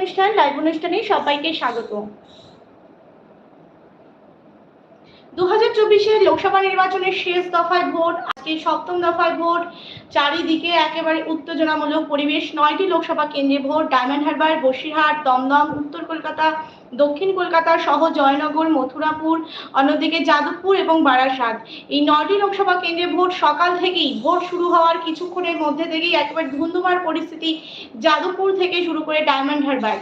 অনুষ্ঠান লাইভ অনুষ্ঠানে সবাইকে স্বাগত। দু চব্বিশের লোকসভা নির্বাচনের শেষ দফায় ভোট আজকে সপ্তম দফায় ভোট। চারিদিকে একেবারে উত্তেজনামূলক পরিবেশ। নয়টি লোকসভা কেন্দ্রে ভোট। ডায়মন্ড হারবার, বসিরহাট, দমদম, উত্তর কলকাতা, দক্ষিণ কলকাতা সহ জয়নগর, মথুরাপুর, অন্যদিকে যাদবপুর এবং বারাসাত। এই নয়টি লোকসভা কেন্দ্রে ভোট সকাল থেকেই, ভোট শুরু হওয়ার কিছুক্ষণের মধ্যে থেকেই একেবারে ধুন্ধুমার পরিস্থিতি যাদবপুর থেকে শুরু করে ডায়মন্ড হারবার।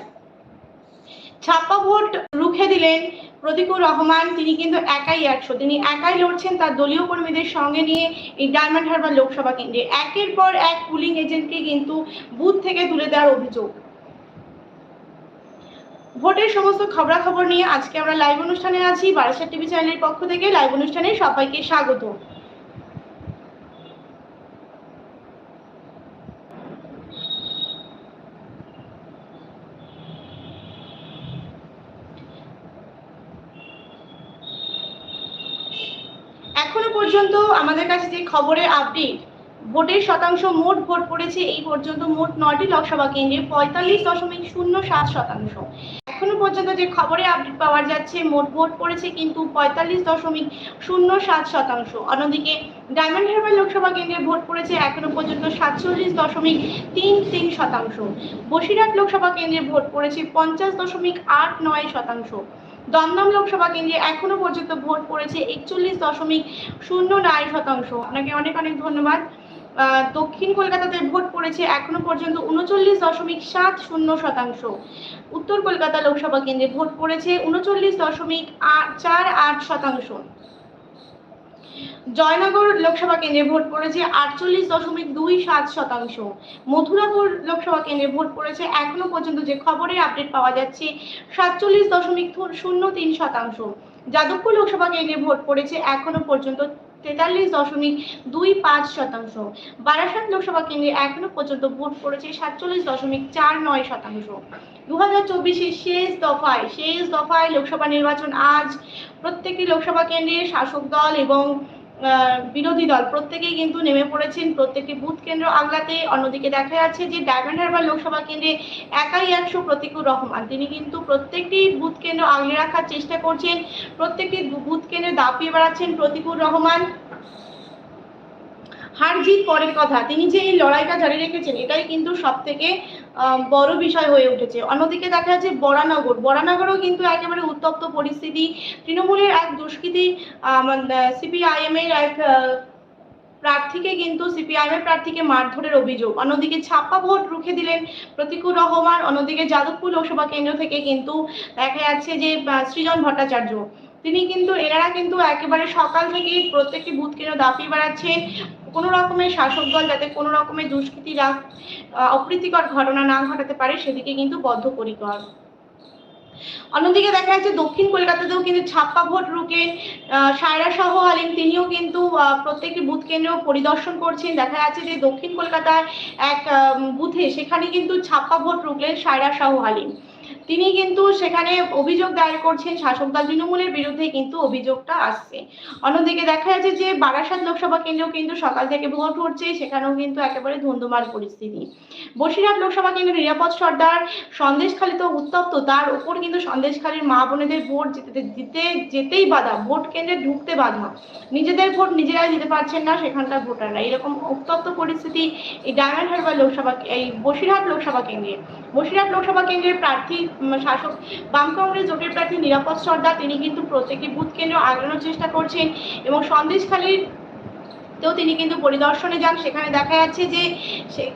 ছাপ্পা ভোট রুখে দিলেন প্রতিকুর রহমান, তিনি কিন্তু একাই একশো। তিনি একাই লড়ছেন তার দলীয় কর্মীদের সঙ্গে নিয়ে এই ডায়মন্ড হারবার লোকসভা কেন্দ্রে। একের পর এক পুলিং এজেন্টকে কিন্তু বুথ থেকে তুলে দেওয়ার অভিযোগ। ভোটের সমস্ত খবরাখবর নিয়ে আজকে আমরা লাইভ অনুষ্ঠানে আছি। বারাসাত টিভি চ্যানেলের পক্ষ থেকে লাইভ অনুষ্ঠানে সবাইকে স্বাগত। এখনও পর্যন্ত আমাদের কাছে যে খবরের আপডেট ভোটের শতাংশ মোট ভোট পড়েছে এই পর্যন্ত মোট নয়টি লোকসভা কেন্দ্রে পঁয়তাল্লিশ দশমিক শূন্য সাত শতাংশ। এখনও পর্যন্ত যে খবরে আপডেট পাওয়া যাচ্ছে, মোট ভোট পড়েছে কিন্তু পঁয়তাল্লিশ দশমিক শূন্য সাত শতাংশ। অন্যদিকে ডায়মন্ড হারবার লোকসভা কেন্দ্রে ভোট পড়েছে এখনও পর্যন্ত সাতচল্লিশ দশমিক তিন তিন শতাংশ। বসিরহাট লোকসভা কেন্দ্রে ভোট পড়েছে পঞ্চাশ দশমিক আট নয় শতাংশ। দমদম লোকসভা কেন্দ্রে এখনও পর্যন্ত ভোট পড়েছে একচল্লিশ দশমিক শূন্য নয় শতাংশ। আপনাকে অনেক অনেক ধন্যবাদ। দক্ষিণ কলকাতাতে ভোট পড়েছে এখনও পর্যন্ত উনচল্লিশ দশমিক সাত শূন্য শতাংশ। উত্তর কলকাতা লোকসভা কেন্দ্রে ভোট পড়েছে উনচল্লিশ দশমিক চার আট শতাংশ। জয়নগর লোকসভা কেন্দ্রে ভোট পড়েছে আটচল্লিশ দশমিক দুই সাত শতাংশ। মথুরাপুর লোকসভা কেন্দ্রে ভোট পড়েছে এখনও পর্যন্ত যে খবরের আপডেট পাওয়া যাচ্ছে, সাতচল্লিশ দশমিক শূন্য তিন শতাংশ। যাদবপুর লোকসভা কেন্দ্রে ভোট পড়েছে এখনও পর্যন্ত তেতাল্লিশ দশমিক দুই পাঁচ শতাংশ। বারাসাত লোকসভা কেন্দ্রে এখনও পর্যন্ত ভোট পড়েছে সাতচল্লিশ দশমিক চার নয় শতাংশ। দু হাজার চব্বিশের শেষ দফায় শেষ দফায় লোকসভা নির্বাচন আজ প্রত্যেকটি লোকসভা কেন্দ্রে শাসক দল এবং বিরোধী দল। প্রত্যেকেই কিন্তু নেমে পড়েছেন, প্রত্যেকটি বুথ কেন্দ্র আগলাতে অন্যদিকে দেখা যাচ্ছে যে ডায়মন্ড হারবার লোকসভা কেন্দ্রে একাই একশো প্রতিকুর রহমান। তিনি কিন্তু প্রত্যেকটি বুথ কেন্দ্র আগলে রাখার চেষ্টা করছেন, প্রত্যেকটি বুথ কেন্দ্রে দাপিয়ে বেড়াচ্ছেন প্রতিকুর রহমান। হার জিত পরের কথা, তিনি যে এই লড়াইটা জারি রেখেছেন, এটাই কিন্তু সব থেকে বড় বিষয় হয়ে উঠেছে। অন্যদিকে দেখা যাচ্ছে বরানগর, বরানগরও কিন্তু একেবারে উত্তপ্ত পরিস্থিতি। তৃণমূলের এক দুষ্কৃতী সিপিআইএম এর এক প্রার্থীকে কিন্তু সিপিআইএম এর প্রার্থীকে মারধরের অভিযোগ। অন্যদিকে ছাপ্পা ভোট রুখে দিলেন প্রতিকুর রহমান, অন্যদিকে যাদবপুর লোকসভা কেন্দ্র থেকে কিন্তু দেখা যাচ্ছে যে সৃজন ভট্টাচার্য। তিনি কিন্তু, এনারা কিন্তু একেবারে সকাল থেকেই প্রত্যেকটি বুথ কেন্দ্র দাপিয়ে বেড়াচ্ছেন। কোনো রকমের শাসক দল যাতে কোনো রকমের দুষ্কৃতীরা আহ, অপ্রীতিকর ঘটনা না ঘটাতে পারে সেদিকে কিন্তু বদ্ধপরিকর। অন্যদিকে দেখা যাচ্ছে দক্ষিণ কলকাতাতেও কিন্তু ছাপ্পা ভোট রুখে সায়রা শাহ আলিম তিনিও কিন্তু প্রত্যেকটি বুথ কেন্দ্র পরিদর্শন করছেন। দেখা যাচ্ছে যে দক্ষিণ কলকাতার এক বুথে সেখানে কিন্তু ছাপ্পা ভোট রুখলেন সায়রা শাহ আলিম। তিনি কিন্তু সেখানে অভিযোগ দায়ের করছেন শাসক দল তৃণমূলের বিরুদ্ধে কিন্তু অভিযোগটা আসছে। অন্যদিকে দেখা যাচ্ছে যে বারাসাত লোকসভা কেন্দ্রেও কিন্তু সকাল থেকে ভোট উঠছে, সেখানেও কিন্তু একেবারে ধুন্ধুমার পরিস্থিতি। বসিরহাট লোকসভা কেন্দ্রে নিরাপদ সর্দার সন্দেশখালীতে উত্তপ্ত, তার উপর কিন্তু সন্দেশখালীর মা বোনেদের ভোট জিতে দিতে যেতেই বাধা, ভোট কেন্দ্রে ঢুকতে বাধা। নিজেদের ভোট নিজেরাই দিতে পারছেন না সেখানকার ভোটাররা। এরকম উত্তপ্ত পরিস্থিতি এই ডায়মন্ড হারবার লোকসভা, এই বসিরহাট লোকসভা কেন্দ্রে। বসিরহাট লোকসভা কেন্দ্রের প্রার্থী শাসক বাম কংগ্রেস জোটের প্রার্থী নিরাপদ সর্দার, তিনি কিন্তু প্রত্যেকটি বুথ কেন্দ্র আগানোর চেষ্টা করছেন এবং সন্দেশখালীর তেও তিনি কিন্তু পরিদর্শনে যান। সেখানে দেখা যাচ্ছে যে সে-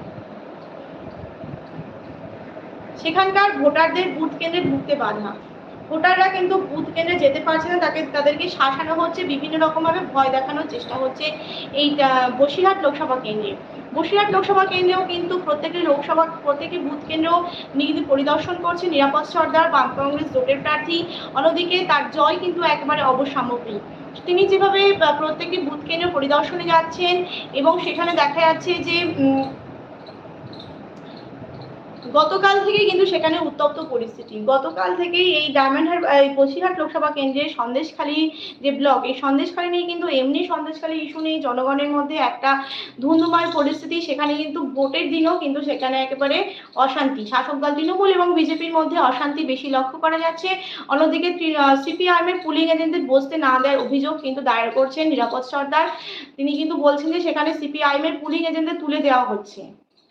সেখানকার ভোটারদের বুথ কেন্দ্রে ঢুকতে বাধা ভোটাররা কিন্তু বুথ কেন্দ্রে যেতে পারছে না, তাকে তাদেরকে শাসানো হচ্ছে, বিভিন্ন রকমভাবে ভয় দেখানোর চেষ্টা হচ্ছে এই বসিরহাট লোকসভা কেন্দ্রে। বসিরহাট লোকসভা কেন্দ্রেও কিন্তু প্রত্যেকটি লোকসভা, প্রত্যেকটি বুথ কেন্দ্রেও নিজেদের পরিদর্শন করছে নিরাপদ সর্দার, বাম কংগ্রেস জোটের প্রার্থী। অন্যদিকে তার জয় কিন্তু একেবারে অবসামগ্রিক তিনি যেভাবে প্রত্যেকটি বুথ কেন্দ্র পরিদর্শনে যাচ্ছেন এবং সেখানে দেখা যাচ্ছে যে গতকাল থেকেই কিন্তু সেখানে উত্তপ্ত পরিস্থিতি। গতকাল থেকেই এই ডায়মন্ড হারবার এই বসিরহাট লোকসভা কেন্দ্রের সন্দেশখালী যে ব্লক, এই সন্দেশখালী নিয়ে কিন্তু এমনি সন্দেশখালী ইস্যু নেই। জনগণের মধ্যে একটা ধুন্ধুমার পরিস্থিতি, সেখানে কিন্তু ভোটের দিনও কিন্তু সেখানে একেবারে অশান্তি। শাসক দল তৃণমূল এবং বিজেপির মধ্যে অশান্তি বেশি লক্ষ্য করা যাচ্ছে। অন্যদিকে সিপিআইএম এর পুলিং এজেন্টদের বসতে না দেওয়ার অভিযোগ কিন্তু দায়ের করছেন নিরাপদ সর্দার। তিনি কিন্তু বলছেন যে সেখানে সিপিআইএম এর পুলিং এজেন্টদের তুলে দেওয়া হচ্ছে।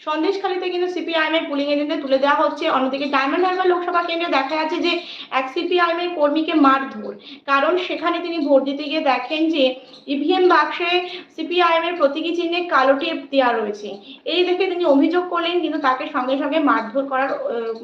সন্দেশখালীতে কিন্তু সিপিআইএম এর পুলিং এজেন্টদের তুলে দেওয়া হচ্ছে। অন্যদিকে ডায়মন্ড হারবার লোকসভা কেন্দ্রে দেখা যাচ্ছে যে এক সিপিআইএম এর কর্মীকে মারধর। কারণ সেখানে তিনি ভোট দিতে গিয়ে দেখেন যে ইভিএম বাক্সে সিপিআইএম এর প্রতীকী চিহ্নে কালো টেপ দেওয়া রয়েছে। এই দেখে তিনি অভিযোগ করলেন, কিন্তু তাকে সঙ্গে সঙ্গে মারধর করার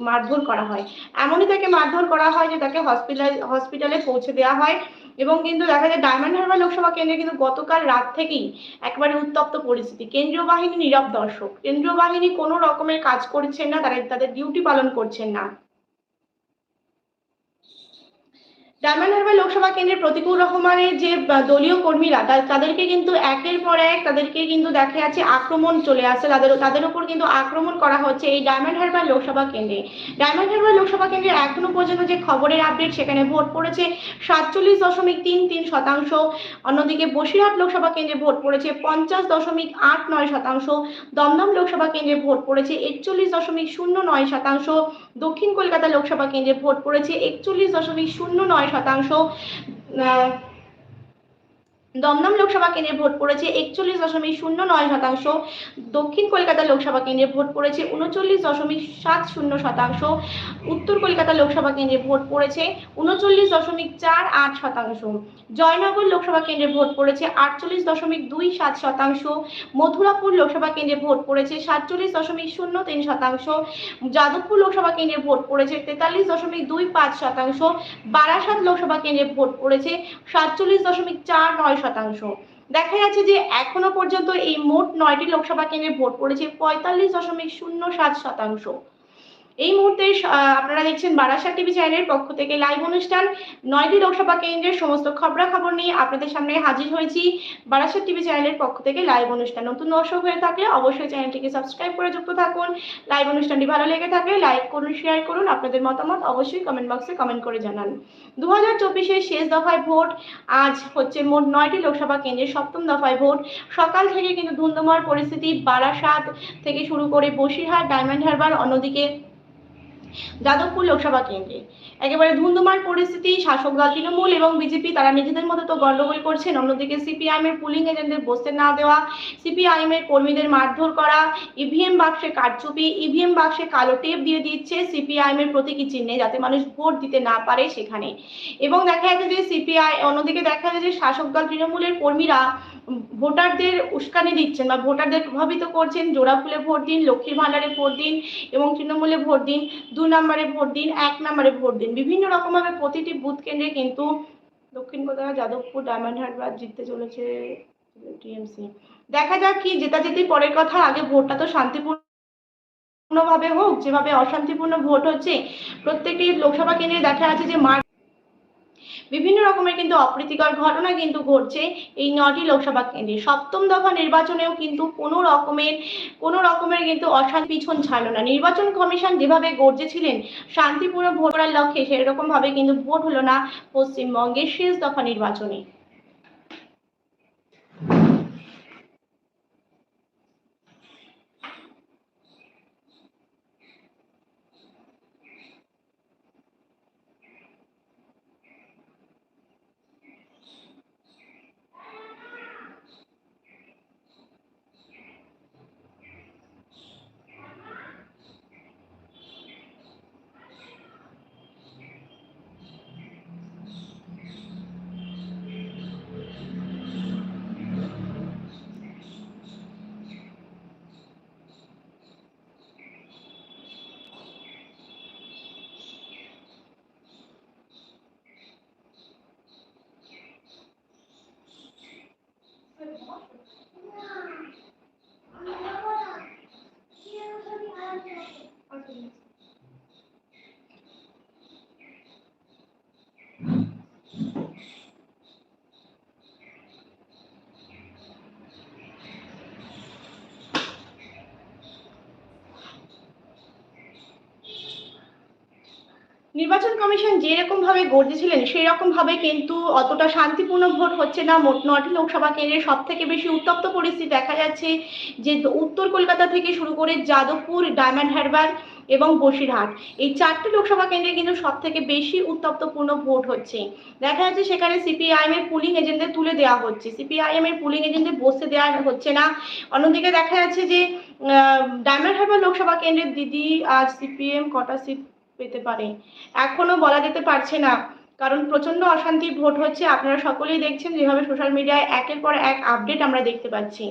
মারধর করা হয়। এমনই তাকে মারধর করা হয় যে তাকে হসপিটাল, হসপিটালে পৌঁছে দেওয়া হয়। এবং কিন্তু দেখা যায় ডায়মন্ড হারবার লোকসভা কেন্দ্রে কিন্তু গতকাল রাত থেকেই একেবারে উত্তপ্ত পরিস্থিতি। কেন্দ্রীয় বাহিনী নীরব দর্শক। কেন্দ্রীয় কোনো রকমের কাজ করছেন না তারা তাদের ডিউটি পালন করছেন না। ডায়মন্ড হারবার লোকসভা কেন্দ্রের প্রতিকুল রহমানের যে দলীয় কর্মীরা তাদেরকে কিন্তু একের পর এক তাদেরকে কিন্তু দেখা যাচ্ছে আক্রমণ চলে আসছে। তাদের তাদের উপর কিন্তু আক্রমণ করা হচ্ছে এই ডায়মন্ড হারবার লোকসভা কেন্দ্রে। ডায়মন্ড হারবার লোকসভা কেন্দ্রে এখনও পর্যন্ত যে খবরের আপডেট, সেখানে ভোট পড়েছে সাতচল্লিশ দশমিক তিন তিন শতাংশ। অন্যদিকে বসিরহাট লোকসভা কেন্দ্রে ভোট পড়েছে পঞ্চাশ দশমিক আট নয় শতাংশ। দমদম লোকসভা কেন্দ্রে ভোট পড়েছে একচল্লিশ দশমিক শূন্য নয় শতাংশ। দক্ষিণ কলকাতা লোকসভা কেন্দ্রে ভোট পড়েছে একচল্লিশ দশমিক শূন্য নয় শতাংশ আহ, দমদম লোকসভা কেন্দ্রে ভোট পড়েছে একচল্লিশ দশমিক শূন্য নয় শতাংশ। দক্ষিণ কলকাতা লোকসভা কেন্দ্রে ভোট পড়েছে উনচল্লিশ দশমিক সাত শূন্য শতাংশ। উত্তর কলকাতা লোকসভা কেন্দ্রে ভোট পড়েছে উনচল্লিশ দশমিক চার আট শতাংশ। জয়নগর লোকসভা কেন্দ্রে ভোট পড়েছে আটচল্লিশ দশমিক দুই সাত শতাংশ। মথুরাপুর লোকসভা কেন্দ্রে ভোট পড়েছে সাতচল্লিশ দশমিক শূন্য তিন শতাংশ। যাদবপুর লোকসভা কেন্দ্রে ভোট পড়েছে তেতাল্লিশ দশমিক দুই পাঁচ শতাংশ। বারাসাত লোকসভা কেন্দ্রে ভোট পড়েছে সাতচল্লিশ দশমিক চার নয় শতাংশ। দেখা যাচ্ছে যে এখনও পর্যন্ত এই মোট নয়টি লোকসভা কেন্দ্রে ভোট পড়েছে পঁয়তাল্লিশ দশমিক শূন্য সাত শতাংশ। এই মুহূর্তে আপনারা দেখছেন বারাসাত টিভি চ্যানেলের পক্ষ থেকে লাইভ অনুষ্ঠান, নয়টি লোকসভা কেন্দ্রের সমস্ত খবরাখবর নিয়ে আপনাদের সামনে হাজির হয়েছি বারাসাত টিভি চ্যানেলের পক্ষ থেকে লাইভ অনুষ্ঠান। নতুন দর্শক হয়ে থাকলে অবশ্যই চ্যানেলটিকে সাবস্ক্রাইব করে যুক্ত থাকুন। লাইভ অনুষ্ঠানটি ভালো লেগে থাকলে লাইক করুন শেয়ার করুন, আপনাদের মতামত অবশ্যই কমেন্ট বক্সে কমেন্ট করে জানান। দু হাজার চব্বিশের শেষ দফায় ভোট, আজ হচ্ছে মোট নয়টি লোকসভা কেন্দ্রের সপ্তম দফায় ভোট। সকাল থেকে কিন্তু ধুন্ধুমার পরিস্থিতি বারাসাত থেকে শুরু করে বসিরহাট, ডায়মন্ড হারবার, অন্যদিকে যাদবপুর লোকসভা কেন্দ্রে। একেবারে ধুন্ধুমার পরিস্থিতি, শাসক দল তৃণমূল এবং বিজেপি, তারা নিজেদের মতো তো গন্ডগোল করছেন। অন্যদিকে সিপিআইএম এর পুলিং এজেন্টদের বসতে না দেওয়া সিপিআইএম এর কর্মীদের মারধর করা, ইভিএম বাক্সে কারচুপি, ইভিএম বাক্সে কালো টেপ দিয়ে দিচ্ছে সিপিআইএম এর প্রতীকী চিহ্নে যাতে মানুষ ভোট দিতে না পারে সেখানে। এবং দেখা যাচ্ছে যে সিপিআই, অন্যদিকে দেখা যাচ্ছে যে শাসক দল তৃণমূলের কর্মীরা ভোটারদের উস্কানি দিচ্ছেন বা ভোটারদের প্রভাবিত করছেন। জোড়া ফুলে ভোট দিন, লক্ষ্মীর ভান্ডারে ভোট দিন এবং তৃণমূলে ভোট দিন। দু নম্বরে ভোট দিন, এক নম্বরে ভোট দিন। বিভিন্ন রকমভাবে প্রতিটি বুথ কেন্দ্রে কিন্তু দক্ষিণ কলকাতা, যাদবপুর, ডায়মন্ড বা জিততে চলেছে টিএমসি। দেখা যাক কি জেতাজেতি পরের কথা। আগে ভোটটা তো শান্তিপূর্ণ ভাবে হোক, যেভাবে অশান্তিপূর্ণ ভোট হচ্ছে, প্রত্যেকটি লোকসভা কেন্দ্রে দেখা যাচ্ছে যে বিভিন্ন রকমের কিন্তু অপ্রীতিকর ঘটনা কিন্তু ঘটছে এই নটি লোকসভা কেন্দ্রে। সপ্তম দফা নির্বাচনেও কিন্তু কোনো রকমের কোনো রকমের কিন্তু অশান্তি পিছন ছাড়লো না। নির্বাচন কমিশন যেভাবে গর্জেছিলেন, শান্তিপূর্ণ ভোট করার লক্ষ্যে সেরকমভাবে কিন্তু ভোট হলো না পশ্চিমবঙ্গের শেষ দফা নির্বাচনে। নির্বাচন কমিশন যেরকম ভাবে গর্জেছিলেন সেই রকম ভাবে কিন্তু অতটা শান্তিপূর্ণ ভোট হচ্ছে না। মোট নটি লোকসভা কেন্দ্রে সব থেকে বেশি উত্তপ্ত পরিস্থিতি দেখা যাচ্ছে, যে উত্তর কলকাতা থেকে শুরু করে যাদবপুর, ডায়মন্ড হারবার এবং বসিরহাট। এই চারটি লোকসভা কেন্দ্রে কিন্তু সব থেকে বেশি উত্তপ্তপূর্ণ ভোট হচ্ছে। দেখা যাচ্ছে সেখানে সিপিআইএম এর পুলিং এজেন্টদের তুলে দেওয়া হচ্ছে। সিপিআইএম এর পুলিং এজেন্টদের বসতে দেওয়া হচ্ছে না। অন্যদিকে দেখা যাচ্ছে যে ডায়মন্ড হারবার লোকসভা কেন্দ্রের দিদি আজ সিপিএম কটা সিট পেতে পারে। এখনও বলা যেতে পারছে না, কারণ প্রচণ্ড অশান্তির ভোট হচ্ছে। আপনারা সকলেই দেখছেন যেভাবে সোশ্যাল মিডিয়ায় একের পর এক আপডেট আমরা দেখতে পাচ্ছি।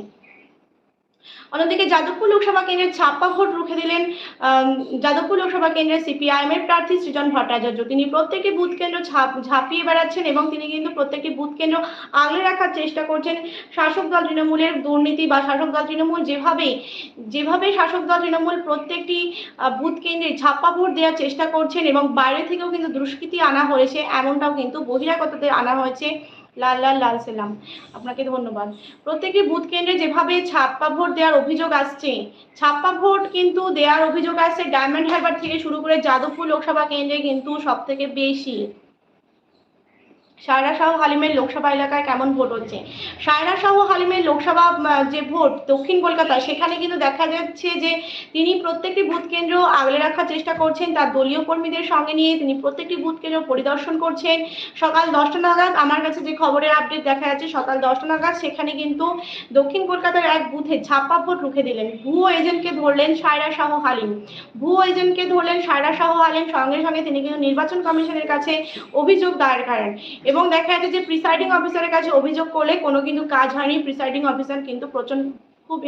অন্যদিকে যাদবপুর লোকসভা কেন্দ্রের ছাপ্পা ভোট রুখে দিলেন যাদবপুর লোকসভা কেন্দ্রের সিপিআইএম এর প্রার্থী সৃজন ভট্টাচার্য। তিনি প্রত্যেকটি বুথ কেন্দ্র ঝাঁপিয়ে বেড়াচ্ছেন এবং তিনি কিন্তু প্রত্যেকটি বুথ কেন্দ্র আগলে রাখার চেষ্টা করছেন। শাসক দল তৃণমূলের দুর্নীতি বা শাসক দল তৃণমূল যেভাবে যেভাবে শাসক দল তৃণমূল প্রত্যেকটি বুথ কেন্দ্রে ছাপ্পা ভোট দেওয়ার চেষ্টা করছেন এবং বাইরে থেকেও কিন্তু দুষ্কৃতি আনা হয়েছে, এমনটাও কিন্তু বহিরাগতদের আনা হয়েছে। লাল লাল লাল সেলাম আপনাকে ধন্যবাদ। প্রত্যেকে বুথ কেন্দ্রে যেভাবে ছাপ্পা ভোট দেওয়ার অভিযোগ আসছে, ছাপ্পা ভোট কিন্তু দেওয়ার অভিযোগ আসছে ডায়মন্ড হারবার থেকে শুরু করে যাদবপুর লোকসভা কেন্দ্রে কিন্তু সব থেকে বেশি। সায়রা শাহ হালিমের লোকসভা এলাকায় কেমন ভোট হচ্ছে? সায়রা শাহ হালিমের লোকসভা যে ভোট দক্ষিণ কলকাতা, সেখানে কিন্তু দেখা যাচ্ছে যে তিনি প্রত্যেকটি বুথ কেন্দ্র আগলে রাখার চেষ্টা করছেন। তার দলীয় কর্মীদের সঙ্গে নিয়ে তিনি প্রত্যেকটি বুথ কেন্দ্র পরিদর্শন করছেন। সকাল দশটা নাগাদ আমার কাছে যে খবরের আপডেট দেখা যাচ্ছে, সকাল দশটা নাগাদ সেখানে কিন্তু দক্ষিণ কলকাতার এক বুথে ছাপ্পা ভোট রুখে দিলেন। ভুয়ো এজেন্টকে ধরলেন সায়রা শাহ হালিম। ভুয়ো এজেন্টকে ধরলেন সায়রা শাহ হালিম। সঙ্গে সঙ্গে তিনি কিন্তু নির্বাচন কমিশনের কাছে অভিযোগ দায়ের করেন। এবং দেখা যাচ্ছে যে প্রিসাইডিং অফিসারের কাছে অভিযোগ করলে কোনো কিন্তু কাজ হয়নি। প্রিসাইডিং অফিসার কিন্তু প্রচণ্ড খুব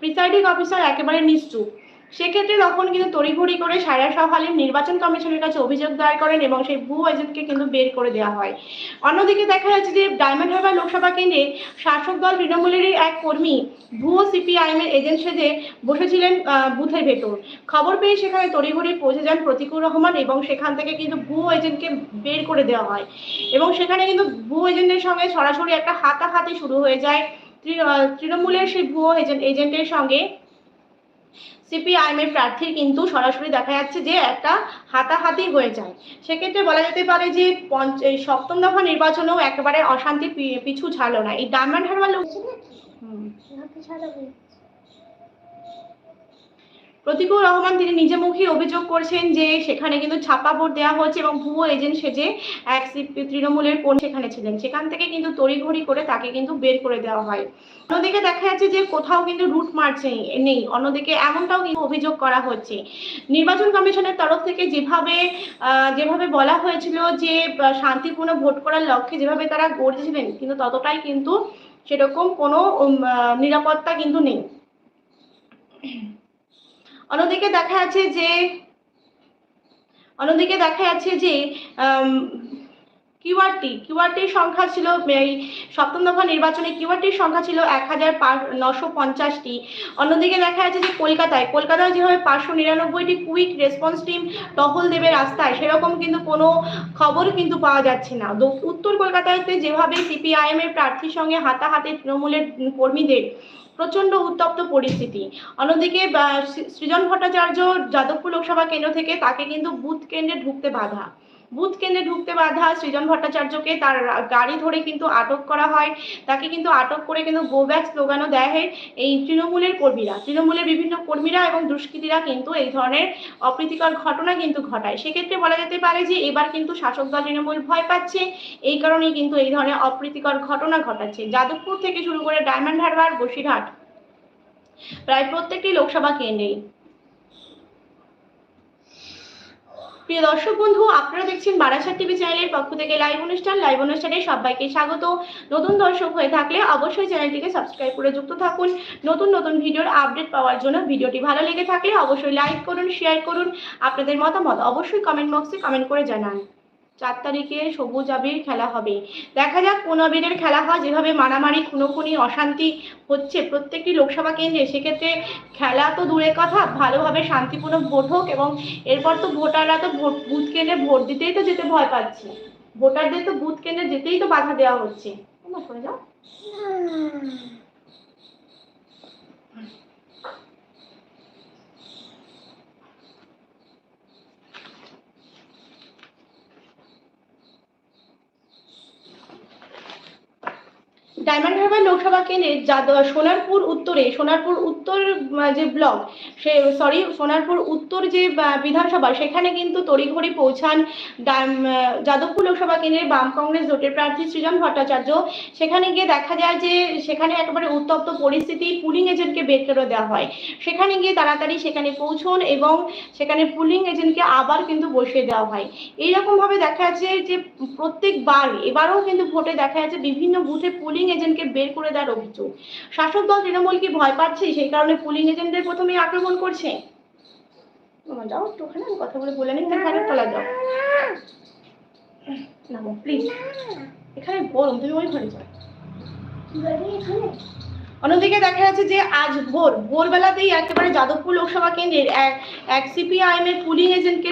প্রিসাইডিং অফিসার একেবারে নিশ্চুপ। সেক্ষেত্রে তখন কিন্তু তড়িঘড়ি করে সায়রা শাহ হালিম নির্বাচন কমিশনের কাছে অভিযোগ দায়ের করেন এবং সেই ভুয়ো এজেন্টকে কিন্তু বের করে দেওয়া হয়। অন্যদিকে দেখা যাচ্ছে যে ডায়মন্ড হারবার লোকসভা কেন্দ্রে শাসক দল তৃণমূলেরই এক কর্মী ভুয়ো সিপিআইএম এর এজেন্ট সেজে বসেছিলেন বুথের ভেতর। খবর পেয়ে সেখানে তড়িঘড়ি পৌঁছে যান প্রতিকুর রহমান এবং সেখান থেকে কিন্তু ভুয়ো এজেন্টকে বের করে দেওয়া হয়। এবং সেখানে কিন্তু ভুয়ো এজেন্টের সঙ্গে সরাসরি একটা হাতাহাতি শুরু হয়ে যায়। তৃণমূলের সেই ভুয়ো এজেন্ট, এজেন্টের সঙ্গে সিপিআইএম এর প্রার্থীর কিন্তু সরাসরি দেখা যাচ্ছে যে একটা হাতাহাতি হয়ে যায়। সেক্ষেত্রে বলা যেতে পারে যে সপ্তম দফা নির্বাচনেও একেবারে অশান্তি পিছু ছাড়লো না। এই ডায়মন্ড হারবার লোক হুম। প্রতিকুর রহমান তিনি নিজে মুখে অভিযোগ করছেন যে সেখানে কিন্তু ছাপা ভোট দেওয়া হচ্ছে এবং ভুয়ো এজেন্ট সেজে এক তৃণমূলের কোন সেখানে ছিলেন। সেখান থেকে কিন্তু তড়িঘড়ি করে তাকে কিন্তু বের করে দেওয়া হয়। অন্যদিকে দেখা যাচ্ছে যে কোথাও কিন্তু রুট মার্চ নেই। অন্যদিকে এমনটাও কিন্তু অভিযোগ করা হচ্ছে। নির্বাচন কমিশনের তরফ থেকে যেভাবে যেভাবে বলা হয়েছিল যে শান্তিপূর্ণ ভোট করার লক্ষ্যে যেভাবে তারা গড়েছিলেন, কিন্তু ততটাই কিন্তু সেরকম কোনো নিরাপত্তা কিন্তু নেই। অন্যদিকে দেখা যাচ্ছে যে, অন্যদিকে দেখা যাচ্ছে যে কিউআরটি কিউআরটির সংখ্যা ছিল, এই সপ্তম দফা নির্বাচনে কিউআরটির সংখ্যা ছিল এক হাজার নশো পঞ্চাশটি। অন্যদিকে দেখা যাচ্ছে যে কলকাতায় কলকাতায় যেভাবে পাঁচশো নিরানব্বইটি কুইক রেসপন্স টিম টহল দেবে রাস্তায়, সেরকম কিন্তু কোনো খবর কিন্তু পাওয়া যাচ্ছে না। উত্তর কলকাতাতে যেভাবে সিপিআইএম এর প্রার্থীর সঙ্গে হাতাহাতি তৃণমূলের কর্মীদের প্রচণ্ড উত্তপ্ত পরিস্থিতি। অন্যদিকে সৃজন ভট্টাচার্য যাদবপুর লোকসভা কেন্দ্র থেকে তাকে কিন্তু বুথ কেন্দ্রে ঢুকতে বাধা। বুথ কেন্দ্রে ঢুকতে বাধা, সৃজন ভট্টাচার্যকে তার গাড়ি ধরে কিন্তু আটক করা হয়। তাকে কিন্তু আটক করে কিন্তু গো ব্যাক স্লোগানও দেয় এই তৃণমূলের কর্মীরা। তৃণমূলের বিভিন্ন কর্মীরা এবং দুষ্কৃতীরা কিন্তু এই ধরনের অপ্রীতিকর ঘটনা কিন্তু ঘটায়। সেক্ষেত্রে বলা যেতে পারে যে এবার কিন্তু শাসক দল তৃণমূল ভয় পাচ্ছে। এই কারণেই কিন্তু এই ধরনের অপ্রীতিকর ঘটনা ঘটাচ্ছে। যাদবপুর থেকে শুরু করে ডায়মন্ড হারবার, বসিরহাট, প্রায় প্রত্যেকটি লোকসভা কেন্দ্রেই। প্রিয় দর্শক বন্ধু, আপনারা দেখছেন বারাসাত টিভি চ্যানেলের পক্ষ থেকে লাইভ অনুষ্ঠান। লাইভ অনুষ্ঠানে সবাইকে স্বাগত। নতুন দর্শক হয়ে থাকলে অবশ্যই চ্যানেলটিকে সাবস্ক্রাইব করে যুক্ত থাকুন। নতুন নতুন ভিডিওর আপডেট পাওয়ার জন্য ভিডিওটি ভালো লেগে থাকলে অবশ্যই লাইক করুন, শেয়ার করুন। আপনাদের মতামত অবশ্যই কমেন্ট বক্সে কমেন্ট করে জানান। চার তারিখে সবুজ আবির খেলা হবে। দেখা যাক কোন আবিরের খেলা হয়। যেভাবে মারামারি, খুনোখুনি, অশান্তি হচ্ছে প্রত্যেকটি লোকসভা কেন্দ্রে, সেক্ষেত্রে খেলা তো দূরের কথা, ভালোভাবে শান্তিপূর্ণ ভোট হোক এবং এরপর তো ভোটাররা তো ভোট, বুথ কেন্দ্রে ভোট দিতেই তো যেতে ভয় পাচ্ছে। ভোটারদের তো বুথ কেন্দ্রে যেতেই তো বাধা দেওয়া হচ্ছে। যাও ডায়মন্ড হারবার লোকসভা কেন্দ্রের সোনারপুর উত্তরে, সোনারপুর উত্তর যে ব্লক, সে সরি সোনারপুর উত্তর যে বিধানসভা, সেখানে কিন্তু তড়িঘড়ি পৌঁছান যাদবপুর লোকসভা কেন্দ্রের বাম কংগ্রেস জোটের প্রার্থী সৃজন ভট্টাচার্য। সেখানে গিয়ে দেখা যায় যে, সেখানে একেবারে উত্তপ্ত পরিস্থিতি পুলিং এজেন্টকে বের করে দেওয়া হয়। সেখানে গিয়ে তাড়াতাড়ি সেখানে পৌঁছন এবং সেখানে পুলিং এজেন্টকে আবার কিন্তু বসিয়ে দেওয়া হয়। এইরকম ভাবে দেখা যাচ্ছে যে, প্রত্যেকবার, এবারও কিন্তু ভোটে দেখা যাচ্ছে বিভিন্ন বুথে পুলিং এজেন্টকে বের করে দেওয়ার অভিযোগ। শাসক দল তৃণমূল কি ভয় পাচ্ছে? সেই কারণে পুলিং এজেন্টদের প্রথমে আক্রমণ করছে। যাও একটু ওখানে আমি কথা বলে বলে নিন এখানে তোলা যাও। না প্লিজ এখানে গরম তুমি ওই ঘরে যাও। অন্যদিকে দেখা যাচ্ছে যে আজ ভোর, ভোরবেলাতেই একেবারে যাদবপুর লোকসভা কেন্দ্রের এক সিপিআইএম এর পুলিং এজেন্টকে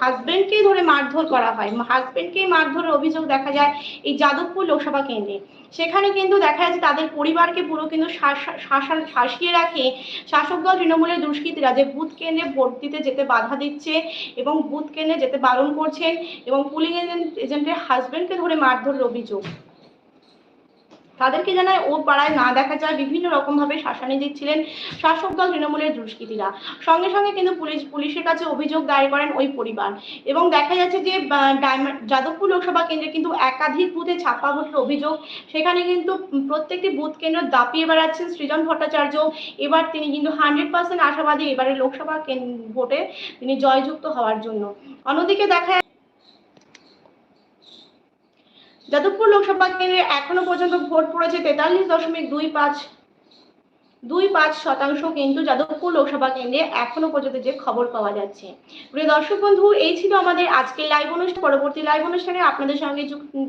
হাজবেন্ডকেই ধরে মারধর করা হয়। হাজবেন্ডকেই মারধরের অভিযোগ দেখা যায় এই যাদবপুর লোকসভা কেন্দ্রে। সেখানে কিন্তু দেখা যাচ্ছে তাদের পরিবারকে পুরো কিন্তু শাসা- শাসা- শাসিয়ে রাখে শাসক দল তৃণমূলের দুষ্কৃতীরা যে বুথ কেন্দ্রে ভোট দিতে যেতে বাধা দিচ্ছে এবং বুথ কেন্দ্রে যেতে বারণ করছেন এবং পুলিং এজেন্ট, এজেন্টের হাজবেন্ডকে ধরে মারধরের অভিযোগ। তাদেরকে জানায় ও পাড়ায় না দেখা যায়, বিভিন্ন রকম ভাবে শাসানি দিচ্ছিলেন শাসক দল তৃণমূলের দুষ্কৃতীরা। সঙ্গে সঙ্গে কিন্তু পুলিশ, পুলিশের কাছে অভিযোগ দায়ের করেন ওই পরিবার। এবং দেখা যাচ্ছে যে যাদবপুর লোকসভা কেন্দ্রে কিন্তু একাধিক বুথে ছাপ্পা ভোটের অভিযোগ। সেখানে কিন্তু প্রত্যেকটি বুথ কেন্দ্র দাপিয়ে বেড়াচ্ছেন সৃজন ভট্টাচার্য। এবার তিনি কিন্তু হান্ড্রেড পার্সেন্ট আশাবাদী এবারে লোকসভা ভোটে তিনি জয়যুক্ত হওয়ার জন্য। অন্যদিকে দেখা যাদবপুর লোকসভা কেন্দ্রে এখনও পর্যন্ত ভোট পড়েছে তেতাল্লিশ দশমিক দুই পাঁচ দুই পাঁচ শতাংশ। কিন্তু যাদবপুর লোকসভা কেন্দ্রে এখনও পর্যন্ত যে খবর পাওয়া যাচ্ছে। প্রিয় দর্শক বন্ধু, এই ছিল আমাদের আজকের লাইভ অনুষ্ঠান। পরবর্তী লাইভ অনুষ্ঠানে আপনাদের সঙ্গে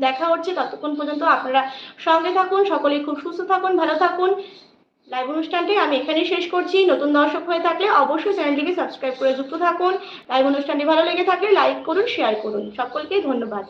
দেখা হচ্ছে। ততক্ষণ পর্যন্ত আপনারা সঙ্গে থাকুন সকলেই খুব সুস্থ থাকুন, ভালো থাকুন। লাইভ অনুষ্ঠানটি আমি এখানেই শেষ করছি। নতুন দর্শক হয়ে থাকলে অবশ্যই চ্যানেলটিকে সাবস্ক্রাইব করে যুক্ত থাকুন। লাইভ অনুষ্ঠানটি ভালো লেগে থাকলে লাইক করুন শেয়ার করুন। সকলকেই ধন্যবাদ।